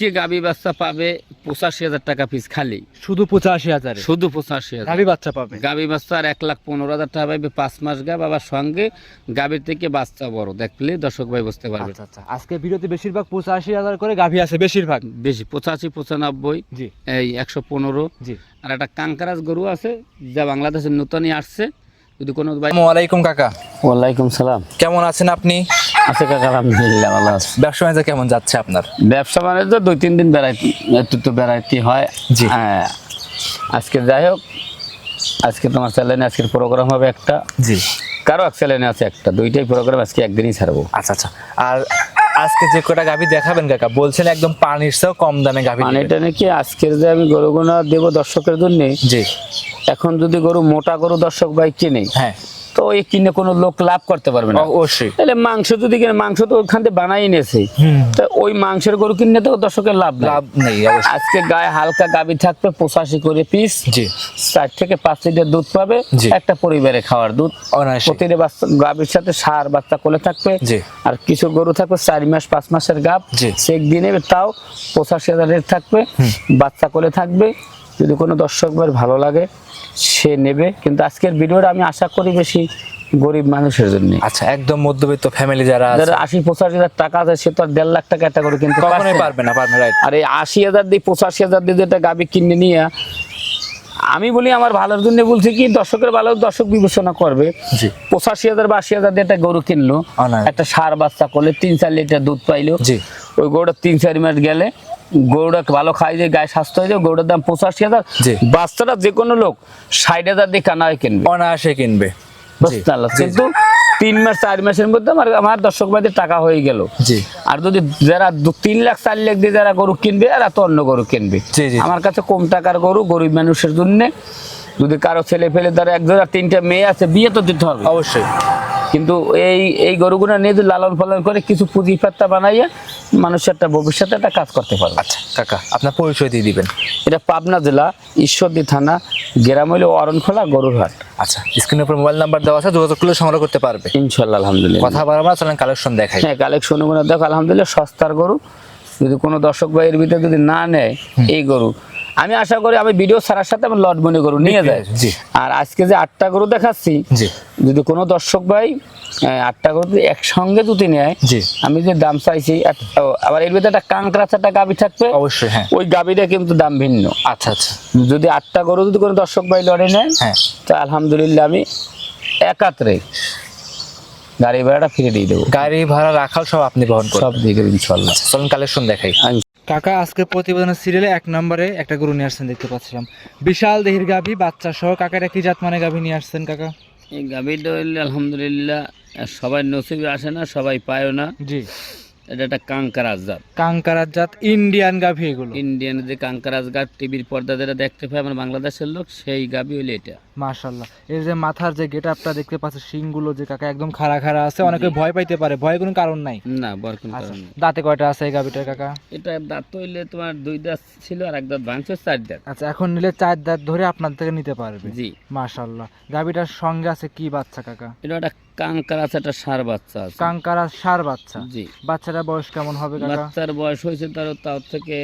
আজকে গাবি বাচ্চা পাবে পঁচাশি হাজার টাকা পিস খালি। শুধু পঁচাশি হাজার? শুধু পঁচাশি হাজার। গাভী বাচ্চা পাবে? গাবি বাচ্চা আর এক লাখ পনেরো হাজার টাকা পাবে পাঁচ মাস গাব আবার সঙ্গে গাবির থেকে বাচ্চা বড়। দেখলে দর্শক ভাই বুঝতে পারবে আচ্ছা আচ্ছা। আজকে ভিডিওতে বেশিরভাগ পঁচাশি হাজার করে গাভী আছে বেশিরভাগ? বেশি পঁচাশি পঁচানব্বই জি। এই একশো পনেরো। জি। আর একটা কাঙ্কারাজ গরু আছে যা বাংলাদেশের নতুনই আসছে। যদি কোনো আলাইকুম কাকা। ওয়ালাইকুম সালাম। কেমন আছেন আপনি? আছে কাকা আলহামদুলিল্লাহ ভালো আছে। ব্যবসা বাণিজ্য কেমন যাচ্ছে আপনার? ব্যবসা বাণিজ্য দুই তিন দিন বেড়াইতে একটু তো বেড়াইতে হয়। জি। হ্যাঁ। আজকে যাই হোক আজকে তোমার চ্যানেলে আজকের প্রোগ্রাম হবে একটা। জি। কারও এক চ্যানেলে আছে একটা দুইটাই প্রোগ্রাম আজকে একদিনই ছাড়বো। আচ্ছা আচ্ছা। আর আজকে যে কটা গাভী দেখাবেন কাকা বলছেন একদম পানির চেয়েও কম দামে গাভী মানে এটা নাকি আজকের যে আমি গরুগুনা দেবো দর্শকের জন্য জি। এখন যদি গরু মোটা গরু দর্শক ভাই কিনে হ্যাঁ। তো এই কিনে কোনো লোক লাভ করতে পারবে না। অবশ্যই। তাহলে মাংস যদি কিনে মাংস তো ওখান থেকে বানাই হুম। তা ওই মাংসের গরু কিনে তো দর্শকের লাভ লাভ নেই আজকে গায়ে হালকা গাবি থাকবে পঁচাশি করে পিস জি। চার থেকে পাঁচ লিটার দুধ পাবে। একটা পরিবারে খাওয়ার দুধ। প্রতিটা বাচ্চা গাবির সাথে সার বাচ্চা কোলে থাকবে। আর কিছু গরু থাকবে চার মাস পাঁচ মাসের গাব। সে দিনে তাও পঁচাশি হাজার থাকবে। বাচ্চা কোলে থাকবে। যদি কোনো দর্শক ভালো লাগে সে নেবে। কিন্তু আজকের ভিডিওটা আমি আশা করি বেশি গরিব মানুষের জন্য। আচ্ছা একদম মধ্যবিত্ত ফ্যামিলি যারা আছে। যারা আশি পঁচাশি হাজার টাকা আছে সে তো আর দেড় লাখ টাকা একটা গরু কিন্তু কখনোই পারবে না পারবে রাইট আর এই আশি হাজার দিয়ে পঁচাশি হাজার দিয়ে যেটা গাবি কিনে নিয়ে আমি বলি আমার ভালোর জন্য বলছি কি দর্শকের ভালো দর্শক বিবেচনা করবে। জি। পঁচাশি হাজার বা আশি হাজার দিয়ে একটা গরু কিনলো। একটা সার বাচ্চা করলে তিন চার লিটার দুধ পাইলো। জি। ওই গরুটা তিন চার মাস গেলে গরুটা ভালো খাই যে গায়ে স্বাস্থ্য হয়ে যায় গরুটার দাম পঁচাশি হাজার। বাচ্চাটা যে কোনো লোক ষাট হাজার দিয়ে কানা কিনবে। অনায়াসে কিনবে? কিন্তু তিন মাস চার মাসের মধ্যে আমার আমার দর্শক ভাইদের টাকা হয়ে গেল। আর যদি যারা তিন লাখ চার লাখ দিয়ে যারা গরু কিনবে আর তো অন্য গরু কিনবে। আমার কাছে কম টাকার গরু গরিব মানুষের জন্য যদি কারও ছেলে ফেলে ধরো এক জোড়া তিনটা মেয়ে আছে বিয়ে তো দিতে হবে। অবশ্যই। কিন্তু এই এই গরুগুলো নিয়ে যদি লালন পালন করে কিছু পুঁজি পাত্তা বানাইয়া মানুষের একটা ভবিষ্যতে একটা কাজ করতে পারবে। আচ্ছা কাকা আপনার পরিচয় দিয়ে দিবেন। এটা পাবনা জেলা ঈশ্বরদী থানা গ্রাম হইল অরণখোলা গরুর হাট আচ্ছা স্ক্রিনের উপর মোবাইল নাম্বার দেওয়া আছে যোগাযোগ করলে সংগ্রহ করতে পারবে। ইনশাল্লাহ আলহামদুলিল্লাহ। কথা বারবার চলেন কালেকশন দেখাই। হ্যাঁ কালেকশনগুলো দেখো আলহামদুলিল্লাহ সস্তার গরু। যদি কোনো দর্শক ভাইয়ের ভিতরে যদি না নেয় এই গরু। আমি আশা করি আমি ভিডিও ছাড়ার সাথে আমার লট মনে গরু নিয়ে যায়। আর আজকে যে আটটা গরু দেখাচ্ছি যদি কোনো দর্শক ভাই আটটা গরু একসঙ্গে যদি নেয় আমি যে দাম চাইছি আবার এর ভিতরে একটা কাঁকড়াচ একটা গাবি থাকবে অবশ্যই হ্যাঁ। ওই গাবিটা কিন্তু দাম ভিন্ন। আচ্ছা আচ্ছা। যদি আটটা গরু যদি কোনো দর্শক ভাই লড়ে নেয় হ্যাঁ। তা আলহামদুলিল্লাহ আমি একাত্রে গাড়ি ভাড়াটা ফিরে দিয়ে দেবো। গাড়ি ভাড়া রাখাল সব আপনি বহন করবেন। সব দিয়ে দেবো ইনশাল্লাহ চলেন কালেকশন দেখাই। আমি কাকা আজকে প্রতিবেদনের সিরিয়ালে এক নম্বরে একটা গরু নিয়ে আসছেন দেখতে পাচ্ছিলাম। বিশাল দেহির গাভী বাচ্চা সহ কাকার একই জাত মানে গাভী নিয়ে আসছেন কাকা। এই গাভীটা আলহামদুলিল্লাহ সবাই নসিবে আসে না সবাই পায়ও না। জি। এটা একটা কাঙ্কারাজ জাত। কাঙ্কারার জাত ইন্ডিয়ান গাভী এগুলো। ইন্ডিয়ান যে কাঙ্কারাজ গাছ টিভির পর্দা যেটা দেখতে পাই আমার বাংলাদেশের লোক সেই গাভী হইলে এটা। মাশাল্লাহ এই যে মাথার যে গেট আপটা দেখতে পাচ্ছে শিংগুলো যে কাকা একদম খাড়া খাড়া আছে অনেকে ভয় পাইতে পারে ভয় কোনো কারণ নাই। না বরকুন আচ্ছা কারণ নেই। দাঁতে কয়টা আছে এই গাভীটার কাকা? এটা দাঁত হইলে তোমার দুই দাঁত ছিল আর এক দাঁত ভাঙছে চার দাঁত। আচ্ছা এখন নিলে চার দাঁত ধরে আপনার থেকে নিতে পারবে। জি। মাশাল্লাহ গাভীটার সঙ্গে আছে কি বাচ্চা কাকা? এটা একটা কাঙ্কারাজ একটা সার বাচ্চা আছে। কাঙ্কারা সার বাচ্চা? জি। বাচ্চাটার বয়স কেমন হবে কাকা? বাচ্চার বয়স হয়েছে তার তার থেকে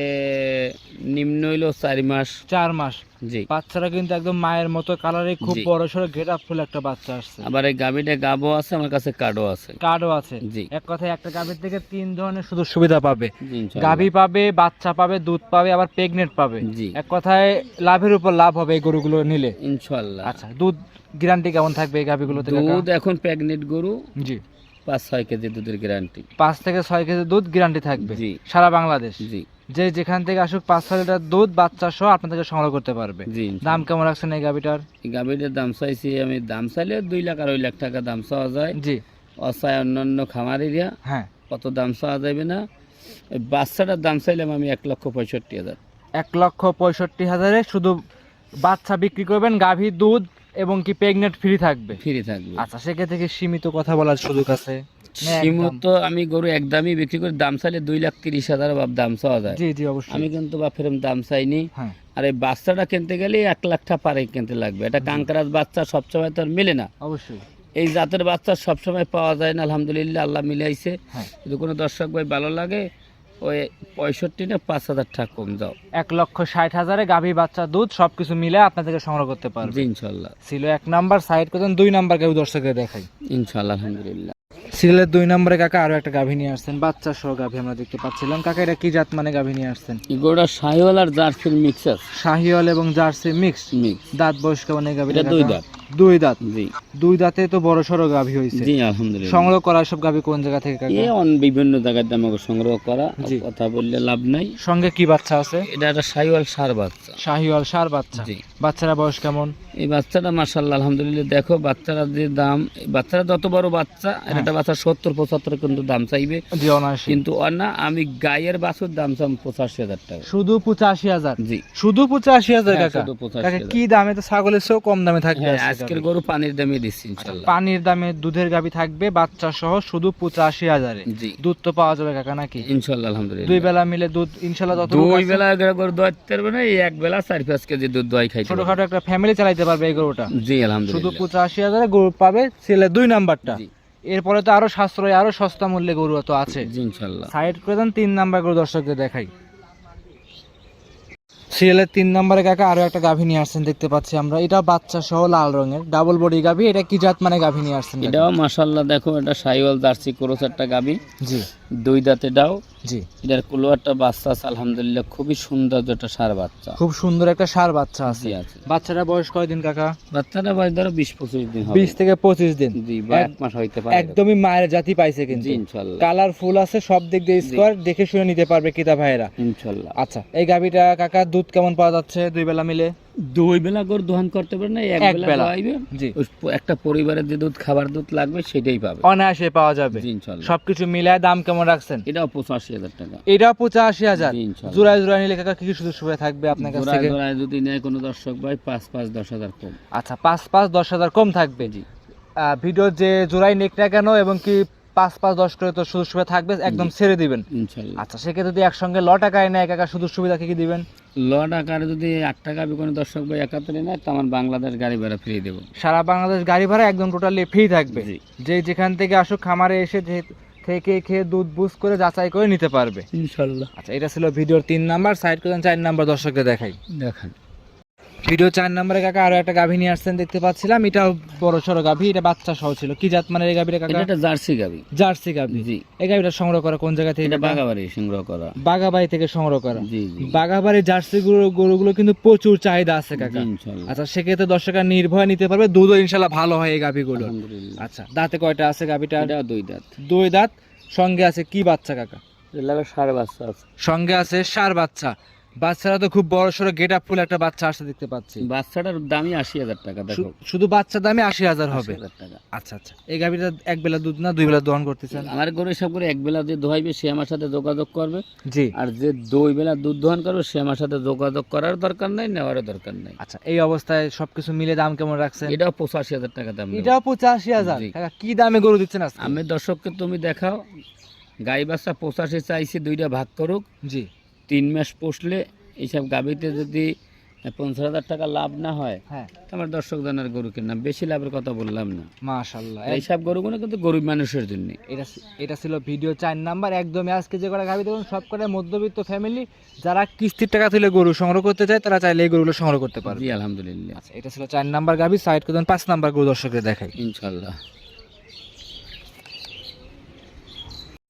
নিম্ন হইল চার মাস। চার মাস। জি। বাচ্চারা কিন্তু একদম মায়ের মতো কালারে খুব বড় সড়ো গেট আপ ফুল একটা বাচ্চা আসছে। আবার এই গাভীটা গাবও আছে আমার কাছে কার্ডও আছে। কার্ডও আছে। জি। এক কথায় একটা গাভীর থেকে তিন ধরনের সুযোগ সুবিধা পাবে। গাভী পাবে বাচ্চা পাবে দুধ পাবে আবার প্রেগনেন্ট পাবে। জি। এক কথায় লাভের উপর লাভ হবে এই গরুগুলো নিলে। ইনশাল্লাহ। আচ্ছা দুধ গ্যারান্টি কেমন থাকবে এই গাভীগুলোতে দুধ এখন প্রেগনেন্ট গরু। জি। পাঁচ ছয় কেজি দুধের গ্যারান্টি পাঁচ থেকে ছয় কেজি দুধ গ্যারান্টি থাকবে। সারা বাংলাদেশ। জি। যে যেখান থেকে আসুক পাঁচ ছয় লিটার দুধ বাচ্চা সহ আপনার থেকে সংগ্রহ করতে পারবে। জি দাম কেমন রাখছেন এই গাভীটার? এই গাভীটার দাম চাইছি আমি দাম চাইলে দুই লাখ আড়াই লাখ টাকা দাম চাওয়া যায়। জি। অসায় অন্যান্য খামারিরা হ্যাঁ। কত দাম চাওয়া যাবে না। বাচ্চাটার দাম চাইলাম আমি এক লক্ষ পঁয়ষট্টি হাজার। এক লক্ষ পঁয়ষট্টি হাজারে শুধু বাচ্চা বিক্রি করবেন গাভী দুধ এবং কি প্রেগনেন্ট ফ্রি থাকবে? ফ্রি থাকবে। আচ্ছা সেক্ষেত্রে কি সীমিত কথা বলার সুযোগ আছে? সীমত আমি গরু একদমই বিক্রি করে দাম চাইলে দুই লাখ তিরিশ হাজার বাপ দাম চাওয়া যায়। জি জি অবশ্যই। আমি কিন্তু বা ফেরম দাম চাইনি। হ্যাঁ। আর এই বাচ্চাটা কিনতে গেলে এক লাখটা পারে কিনতে লাগবে। এটা কাঙ্কারাজ বাচ্চা সবসময় তো আর মেলে না। অবশ্যই। এই জাতের বাচ্চা সবসময় পাওয়া যায় না আলহামদুলিল্লাহ আল্লাহ মিলাইছে। হ্যাঁ। যদি কোনো দর্শক ভাই ভালো লাগে ওই পঁয়ষট্টি না পাঁচ হাজার টাকা কম যাও এক লক্ষ ষাট হাজারে গাভী বাচ্চা দুধ সবকিছু মিলে আপনার থেকে সংগ্রহ করতে পারবে ইনশাল্লাহ। ছিল এক নাম্বার সাইড করতেন দুই নাম্বার কেউ দর্শকের দেখাই। ইনশাল্লাহ আলহামদুলিল্লাহ। সিরিয়ালের দুই নম্বরে কাকা আরও একটা গাভী নিয়ে আসছেন বাচ্চা সহ গাভী আমরা দেখতে পাচ্ছিলাম। কাকা এটা কি জাত মানে গাভী নিয়ে আসছেন? এগুলোটা সাহিওয়াল আর জার্সির মিক্স আছে। শাহিওয়াল এবং জার্সি মিক্স মিক্স দাঁত বয়স কেমন এই গাভীটা দুই দাঁত। দুই দাঁত। জি। দুই দাঁতে তো বড় সড়ো গাভী হয়েছে। জি আলহামদুলিল্লাহ। সংগ্রহ করা সব গাভী কোন জায়গা থেকে কাকা? এ অন বিভিন্ন জায়গাতে আমাকে সংগ্রহ করা কথা বললে লাভ নাই। সঙ্গে কি বাচ্চা আছে? এটা একটা সাহিওয়াল সার বাচ্চা। শাহিওয়াল সার বাচ্চা। জি। বাচ্চারা বয়স কেমন? এই বাচ্চাটা মার্শাল্লাহ আলহামদুলিল্লাহ দেখো বাচ্চারা যে দাম এই বাচ্চারা যত বড় বাচ্চা হ্যাঁ। এটা বাচ্চা সত্তর পঁচাত্তর কিন্তু দাম চাইবে। কিন্তু না আমি গায়ের বাছুর দাম চাম পঁচাশি হাজার টাকা। শুধু পঁচাশি হাজার? জি। শুধু পঁচাশি হাজার হ্যাঁ, 85,000 কাকা কি দামে তো ছাগলের চেয়েও কম দামে থাকবে হ্যাঁ আজকে আজকের গরু পানির দামে দিচ্ছি পানির দামে দুধের গাভী থাকবে বাচ্চা সহ শুধু পঁচাশি হাজারে। জি। দুধ তো পাওয়া যাবে কাকা নাকি? ইনশাল্লাহ আলহামদুলিল্লাহ। দুই বেলা মিলে দুধ ইনশাল্লাহ যত দুই বেলা গরু দোয়াইতে পারবে না এক বেলা চার পাঁচ কেজি দুধ দোয়াই খাইতে পারবে। ছোটখাটো একটা ফ্যামিলি চালাইতে পারবে এই গরুটা। জি আলহামদুলিল্লাহ। শুধু পঁচাশি হাজারে গরু পাবে ছেলে দুই নাম্বারটা। জি। এরপরে তো আরও সাশ্রয় আরও সস্তা মূল্যে গরু তো আছে। ইনশাল্লাহ। সাইড করে দেন তিন নাম্বার গরু দর্শকদের দেখাই। সিরিয়ালের তিন নম্বরে কাকা আরও একটা গাভী নিয়ে আসছেন দেখতে পাচ্ছি আমরা। এটা বাচ্চা সহ লাল রঙের ডাবল বডি গাভী। এটা কি জাত মানে গাভী নিয়ে আসছেন? এটাও মাসাল্লাহ দেখো এটা সাইওয়াল জার্সি ক্রোস একটা গাভী। জি। দুই দাঁতে ডাও। জি। এটার কুলোয়ারটা বাচ্চা আছে আলহামদুলিল্লাহ খুবই সুন্দর একটা সার বাচ্চা। খুব সুন্দর একটা সার বাচ্চা আছে। বাচ্চাটা বয়স কয়দিন কাকা? বাচ্চাটা বয়স ধরো বিশ পঁচিশ দিন বিশ থেকে পঁচিশ দিন। জি এক মাস হইতে পারে। একদমই মায়ের জাতি পাইছে কিন্তু। ইনশাল্লাহ। কালার ফুল আছে সব দিক দিয়ে স্কোয়ার দেখে শুনে নিতে পারবে কিতা ভাইয়েরা। ইনশাল্লাহ। আচ্ছা এই গাভীটা কাকা দুধ কেমন পাওয়া যাচ্ছে দুই বেলা মিলে? দুই বেলা করে দোহান করতে পারে না এক বেলা। জি। একটা পরিবারের যে দুধ খাবার দুধ লাগবে সেটাই পাবে। অনায়াসে পাওয়া যাবে। সবকিছু মিলায় দাম কেমন রাখছেন? এটাও পঁচাশি হাজার টাকা। এটা পঁচাশি হাজার। জোড়ায় জোড়ায় নিলে কাকা কি কি সুযোগ সুবিধা থাকবে আপনার কাছ জোড়ায় জোড়ায় যদি নেয় কোনো দর্শক ভাই পাঁচ পাঁচ দশ হাজার কম। আচ্ছা পাঁচ পাঁচ দশ হাজার কম থাকবে। জি। ভিডিও যে জোড়াই নেক না কেন এবং কি পাঁচ পাঁচ দশ করে তো সুযোগ সুবিধা থাকবে একদম ছেড়ে দিবেন। আচ্ছা সেক্ষেত্রে যদি একসঙ্গে ল টাকায় নেয় একা সুযোগ সুবিধা কি কি দিবেন? ল আকারে যদি আট টাকা কোনো দর্শক ভাই একাত্তরে নেয় তো আমার বাংলাদেশ গাড়ি ভাড়া ফ্রি দেবো। সারা বাংলাদেশ গাড়ি ভাড়া একদম টোটালি ফ্রি থাকবে। যে যেখান থেকে আসুক খামারে এসে যে- থেকে খেয়ে দুধ বুঝ করে যাচাই করে নিতে পারবে। ইনশাল্লাহ। আচ্ছা এটা ছিল ভিডিওর তিন নাম্বার সাইড করে চার নাম্বার দর্শকদের দেখাই। দেখান। ভিডিও চার নম্বরে কাকা আরও একটা গাভী নিয়ে আসছেন দেখতে পাচ্ছিলাম। এটা বড় সড়ো গাভী এটা বাচ্চা সহ ছিল। কি জাত মানে এই গাভীটা এটা কাকা একটা জার্সি গাবি জার্সি গাভী। জি। এই গাভীটা সংগ্রহ করা কোন জায়গা থেকে এটা বাগাবাড়ি সংগ্রহ করা। বাগাবাড়ি থেকে সংগ্রহ করা। জি জি। বাগাবাড়ি জার্সি গরু গরুগুলো কিন্তু প্রচুর চাহিদা আছে কাকা। ইনশাল্লাহ আচ্ছা সেক্ষেত্রে দর্শকরা নির্ভয় নিতে পারবে দুধও ইনশাল্লাহ ভালো হয় এই গাভীগুলো আলহামদুলিল্লাহ। আচ্ছা দাঁতে কয়টা আছে গাভীটা এটাও দুই দাঁত। দুই দাঁত। সঙ্গে আছে কি বাচ্চা কাকা? লাগে সাড়ে বাচ্চা আছে। সঙ্গে আছে সার বাচ্চা। বাচ্চারা তো খুব বড় সড়ো গেট আপ ফুল একটা বাচ্চা আসতে দেখতে পাচ্ছি। বাচ্চাটার দামই আশি হাজার টাকা দেখো। শুধু বাচ্চা দামে আশি হাজার হবে। টাকা। আচ্ছা আচ্ছা। এই গাভীটা এক বেলা দুধ না দুই বেলা দোহন করতে চান আমার গরু সব করে এক বেলা যে দোহাইবে সে আমার সাথে যোগাযোগ করবে। জি। আর যে দুই বেলা দুধ দোহান করবে সে আমার সাথে যোগাযোগ করার দরকার নাই নেওয়ারও দরকার নাই। আচ্ছা এই অবস্থায় সবকিছু মিলে দাম কেমন রাখছেন? এটাও পঁচাশি হাজার টাকা দাম এটাও পঁচাশি হাজার? কি দামে গরু দিচ্ছেন আমি দর্শককে তুমি দেখাও গাই বাচ্চা পঁচাশি চাইছি দুইটা ভাগ করুক। জি। তিন মাস পোষলে এইসব গাবিতে যদি পঞ্চাশ হাজার টাকা লাভ না হয় হ্যাঁ। আমার দর্শক জানার গরু কিনলাম বেশি লাভের কথা বললাম না। মাশাল্লাহ। এইসব গরুগুলো কিন্তু গরিব মানুষের জন্য। এটা এটা ছিল ভিডিও চার নাম্বার। একদমই আজকে যে কটা গাভি দেখুন সব কটা মধ্যবিত্ত ফ্যামিলি যারা কিস্তির টাকা তুলে গরু সংগ্রহ করতে চায় তারা চাইলে এই গরুগুলো সংগ্রহ করতে পারবে। আলহামদুলিল্লাহ। আচ্ছা এটা ছিল চার নাম্বার গাভি। সাইড করে পাঁচ নাম্বার গরু দর্শকদের দেখাই। ইনশাল্লাহ।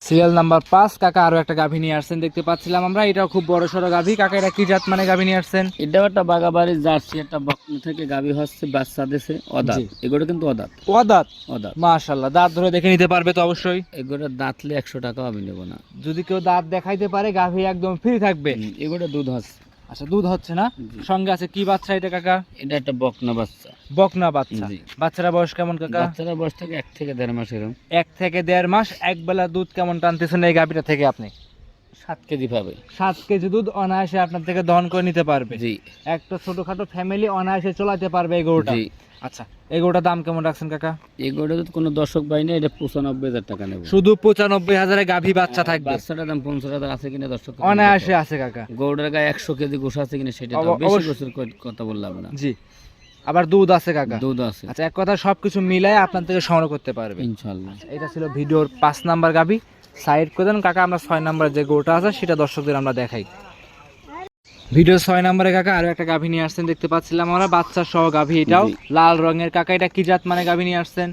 সিরিয়াল নাম্বার পাঁচ কাকা আরও একটা গাভী নিয়ে আসছেন দেখতে পাচ্ছিলাম আমরা। এটাও খুব বড় সড়ো গাভী। কাকা এটা কি জাত মানে গাভী নিয়ে আসছেন? এটাও একটা বাগাবাড়ির জার্সি একটা বকনা থেকে গাভী হচ্ছে বাচ্চা দেশে অদাত। এগুলো কিন্তু অদাত। অদাত? অদাত। মাশাল্লাহ দাঁত ধরে দেখে নিতে পারবে তো অবশ্যই। এগুলো দাঁতলে একশো টাকাও আমি নেব না। যদি কেউ দাঁত দেখাইতে পারে গাভী একদম ফ্রি থাকবে। এগুলো দুধ হচ্ছে। আচ্ছা দুধ হচ্ছে না? সঙ্গে আছে কি বাচ্চা এটা কাকা? এটা একটা বকনা বাচ্চা। বকনা বাচ্চা। বাচ্চারা বয়স কেমন কাকা? বাচ্চারা বয়স থেকে এক থেকে দেড় মাস এরকম এক থেকে দেড় মাস এক বেলা দুধ কেমন টানতেছেন এই গাভীটা থেকে আপনি? সাত কেজি পাবে। সাত কেজি দুধ অনায়াসে আপনার থেকে দহন করে নিতে পারবে। জি। একটা ছোটখাটো ফ্যামিলি অনায়াসে চলাতে পারবে এই গরুটা। জি। আচ্ছা এই গরুটার দাম কেমন রাখছেন কাকা? এগুলো যদি কোনো দর্শক পাই না এটা পঁচানব্বই হাজার টাকা নেব। শুধু পঁচানব্বই হাজারে গাভী বাচ্চা থাকবে। বাচ্চাটার দাম পঞ্চাশ হাজার আছে কিনা দর্শক অনায়াসে আছে কাকা। গৌড়ের গায়ে একশো কেজি গোস আছে কিনা সেটা বেশি গোসের কথা বললাম না। জি। আবার দুধ আছে কাকা। দুধ আছে। আচ্ছা এক কথা সবকিছু মিলাই আপনার থেকে সংগ্রহ করতে পারবে। ইনশাল্লাহ এটা ছিল ভিডিওর পাঁচ নাম্বার গাভী। সাইড করে দেন কাকা আমরা ছয় নাম্বার যে গরুটা আছে সেটা দর্শকদের আমরা দেখাই। ভিডিও ছয় নম্বরে কাকা আরও একটা গাভী নিয়ে আসছেন দেখতে পাচ্ছিলাম আমরা বাচ্চা সহ গাভী এটাও। লাল রঙের। কাকা এটা কি জাত মানে গাভী নিয়ে আসছেন?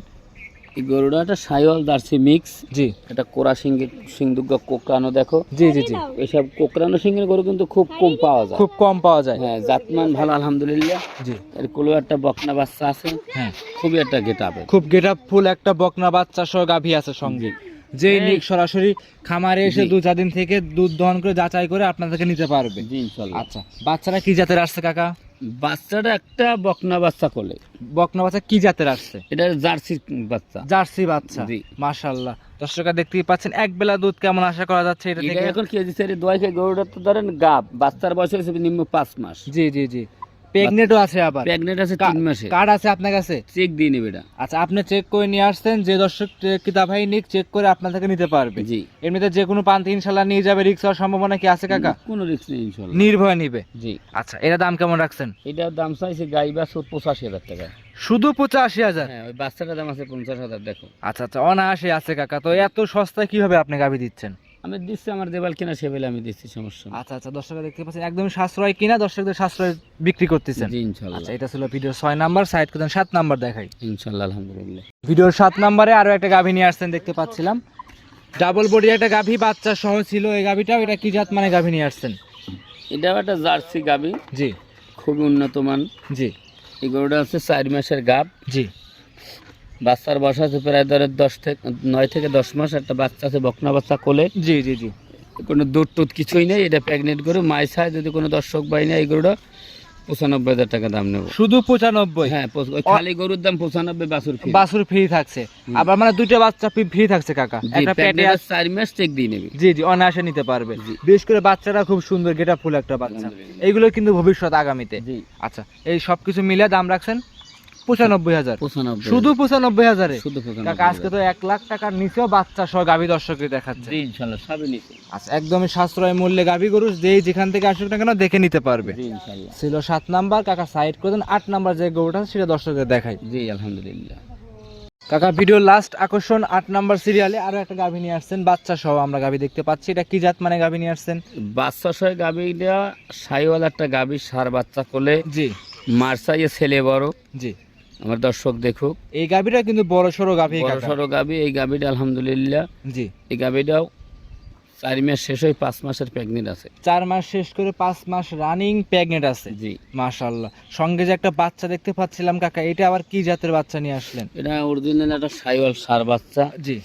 এই গরুটা একটা সাইওয়াল জার্সি মিক্স। জি। এটা কোরা সিংহের সিংদুর্গা কোকরানো দেখো। জি জি জি। এসব কোকরানো সিংহের গরু কিন্তু খুব কম পাওয়া যায়। খুব কম পাওয়া যায়। হ্যাঁ জাতমান ভালো আলহামদুলিল্লাহ। জি। এর কোলো একটা বকনা বাচ্চা আছে। হ্যাঁ। খুবই একটা গেট খুব গেট ফুল একটা বকনা বাচ্চা সহ গাভী আছে সঙ্গে। যেই নিক সরাসরি খামারে এসে দু চার দিন থেকে দুধ দহন করে যাচাই করে আপনাদেরকে নিতে পারবে। আচ্ছা বাচ্চারা কি জাতের আসছে কাকা? বাচ্চাটা একটা বকনা বাচ্চা কোলে। বকনা বাচ্চা কি জাতের আসছে? এটা জার্সি বাচ্চা। জার্সি বাচ্চা জি। মাশাল্লাহ দর্শকরা দেখতেই পাচ্ছেন এক বেলা দুধ কেমন আশা করা যাচ্ছে এটা থেকে এখন কেজি সেরি দোয়াই খেয়ে গরুটা তো ধরেন গাব বাচ্চার বয়স হয়েছে নিম্ন পাঁচ মাস। জি জি জি। প্রেগনেটও আছে আবার। প্রেগনেন্ট আছে তিন মাসে। কার্ড আছে আপনার কাছে? চেক দিয়ে নেবে এটা। আচ্ছা আপনি চেক করে নিয়ে আসছেন যে দর্শক কিতাব ভাই নিক চেক করে আপনার থেকে নিতে পারবে। জি। এমনিতে যে কোনো পান্তি ইনশাল্লাহ নিয়ে যাবে রিক্স হওয়ার সম্ভাবনা কি আছে কাকা? কোনো রিস্ক নেই ইনশাল্লাহ। নির্ভয় নিবে। জি। আচ্ছা এটা দাম কেমন রাখছেন? এটার দাম চাইছে গাই বাছুর পঁচাশি হাজার টাকা। শুধু পঁচাশি হাজার? হ্যাঁ ওই বাচ্চাটার দাম আছে পঞ্চাশ হাজার দেখো। আচ্ছা আচ্ছা অনায়াসে আছে কাকা। তো এত সস্তায় কীভাবে আপনি গাভি দিচ্ছেন? আমি দিচ্ছি আমার দেবাল কিনা সে বেলে আমি দিচ্ছি সমস্যা। আচ্ছা আচ্ছা দর্শকরা দেখতে পাচ্ছেন একদম সাশ্রয় কিনা দর্শকদের সাশ্রয় বিক্রি করতেছেন। জি ইনশাল্লাহ। আচ্ছা এটা ছিল ভিডিওর ছয় নাম্বার সাইড করতেন সাত নাম্বার দেখাই। ইনশাল্লাহ আলহামদুলিল্লাহ। ভিডিওর সাত নাম্বারে আরও একটা গাভী নিয়ে আসছেন দেখতে পাচ্ছিলাম। ডাবল বডি একটা গাভী বাচ্চা সহ ছিল এই গাভীটাও এটা কি জাত মানে গাভী নিয়ে আসছেন? এটাও একটা জার্সি গাবি জি। খুবই উন্নত মান জি। এই গরুটা হচ্ছে চার মাসের গাব। জি। বাচ্চার বয়স আছে প্রায় ধরে দশ থেকে নয় থেকে দশ মাস একটা বাচ্চা আছে বকনা বাচ্চা কোলে। জি জি জি। কোনো দুধ টুধ কিছুই নেই এটা প্রেগনেন্ট গরু। মাই ছায় যদি কোনো দর্শক বাই এই গরুটা পঁচানব্বই হাজার টাকা দাম নেব। শুধু পঁচানব্বই? হ্যাঁ ওই খালি গরুর দাম পঁচানব্বই বাছুর ফি বাছুর ফ্রি থাকছে। আবার মানে দুইটা বাচ্চা ফ্রি থাকছে কাকা। জি একটা পেটে চার মাস চেক দিয়ে নেবে। জি জি অনায়াসে নিতে পারবে। জি। বিশেষ করে বাচ্চারা খুব সুন্দর গেটা ফুল একটা বাচ্চা। এইগুলো কিন্তু ভবিষ্যৎ আগামীতে। জি। আচ্ছা এই সবকিছু মিলে দাম রাখছেন পঁচানব্বই হাজার। শুধু পঁচানব্বই হাজারে? কাকা আজকে তো এক লাখ টাকার নিচেও বাচ্চা সহ গাভী দর্শককে দেখাচ্ছে। আচ্ছা একদমই সাশ্রয় মূল্যে গাভী গরু যেই যেখান থেকে আসুক না কেন দেখে নিতে পারবে। ছিল সাত নাম্বার কাকা সাইড করে দেন আট নাম্বার যে গরুটা সেটা দর্শকদের দেখাই। জি আলহামদুলিল্লাহ। কাকা ভিডিওর লাস্ট আকর্ষণ আট নাম্বার সিরিয়ালে আরও একটা গাভী নিয়ে আসছেন বাচ্চা সহ আমরা গাভী দেখতে পাচ্ছি। এটা কি জাত মানে গাভী নিয়ে আসছেন? বাচ্চা সহ গাবিটা সাইওয়াল একটা গাবি সার বাচ্চা কোলে। জি। মার্সাইয়ে ছেলে বড়। জি। আমার দর্শক দেখুক। এই গাভীটা কিন্তু বড় সড়ো গাভী বড় সড়ো গাবি এই গাবিটা আলহামদুলিল্লাহ। জি। এই গাবিটাও চার মাস শেষ হয়ে পাঁচ মাসের প্রেগনেন্ট আছে। চার মাস শেষ করে পাঁচ মাস রানিং প্রেগনেন্ট আছে। জি। মাশাল্লাহ সঙ্গে যে একটা বাচ্চা দেখতে পাচ্ছিলাম কাকা এটা আবার কি জাতের বাচ্চা নিয়ে আসলেন? এটা অরিজিনাল একটা সাইওয়াল সার বাচ্চা। জি।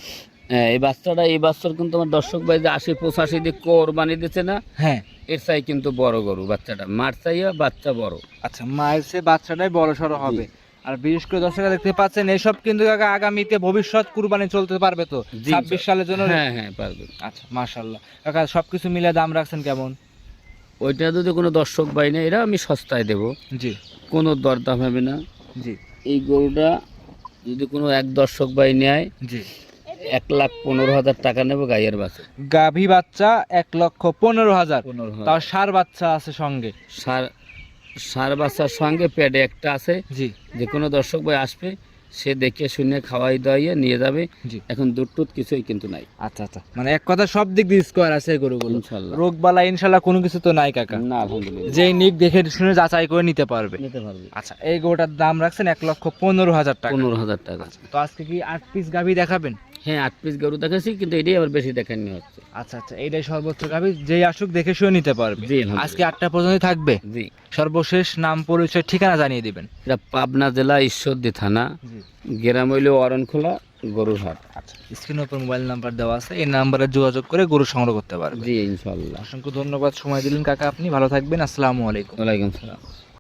হ্যাঁ এই বাচ্চাটা এই বাচ্চার কিন্তু আমার দর্শক ভাই যে আশি পঁচাশি দিয়ে কোরবানি দিচ্ছে না হ্যাঁ। এর চাই কিন্তু বড় গরু বাচ্চাটা। মার চাইয়া বাচ্চা বড়। আচ্ছা মায়ের সে বাচ্চাটাই বড় সড়ো হবে। আর বিশেষ করে দর্শকরা দেখতে পাচ্ছেন এসব কিন্তু কাকা আগামীতে ভবিষ্যৎ কুরবানি চলতে পারবে তো? ছাব্বিশ সালের জন্য? হ্যাঁ হ্যাঁ পারবে। আচ্ছা মাশাল্লাহ কাকা সবকিছু মিলে দাম রাখছেন কেমন? ওইটা যদি কোনো দর্শক বাই নেই এরা আমি সস্তায় দেব। জি। কোনো দরদাম হবে না। জি। এই গরুটা যদি কোনো এক দর্শক বাই নেয় জি। এক লাখ পনেরো হাজার টাকা নেব গাইয়ের বাচ্চা গাভী বাচ্চা এক লক্ষ পনেরো হাজার। তাও সার বাচ্চা আছে সঙ্গে। সার সার বাচ্চার সঙ্গে প্যাডে একটা আছে। জি। যে কোনো দর্শক ভাই আসবে সে দেখে শুনে খাওয়াই দাওয়াইয়ে নিয়ে যাবে। এখন দুধ টুধ কিছুই কিন্তু নাই। আচ্ছা আচ্ছা। মানে এক কথা সব দিক দিয়ে স্কোয়ার আছে গরুগুলো। ইনশাল্লাহ। রোগ বালা ইনশাল্লাহ কোনো কিছু তো নাই কাকা। না আলহামদুলিল্লাহ। যেই নিক দেখে শুনে যাচাই করে নিতে পারবে। নিতে পারবে। আচ্ছা এই গরুটার দাম রাখছেন এক লক্ষ পনেরো হাজার টাকা। পনেরো হাজার টাকা। তো আজকে কি আট পিস গাভী দেখাবেন? হ্যাঁ আট পিস গরু দেখাচ্ছি কিন্তু এটাই আবার বেশি দেখানি হচ্ছে। আচ্ছা আচ্ছা এটাই সর্বোচ্চ। গাভী যেই আসুক দেখে শুয়ে নিতে পারবে। জি আজকে আটটা পর্যন্ত থাকবে? জি। সর্বশেষ নাম পরিচয় ঠিকানা জানিয়ে দিবেন। এটা পাবনা জেলা ঈশ্বরদী থানা। জি। গ্রাম হইল অরণখোলা গরুর হাট আচ্ছা স্ক্রিনের উপর মোবাইল নাম্বার দেওয়া আছে। এই নাম্বারে যোগাযোগ করে গরু সংগ্রহ করতে পারবে জি ইনশাল্লাহ অসংখ্য ধন্যবাদ। সময় দিলেন কাকা আপনি। ভালো থাকবেন। আসসালামু আলাইকুম। ওয়ালাইকুম সালাম।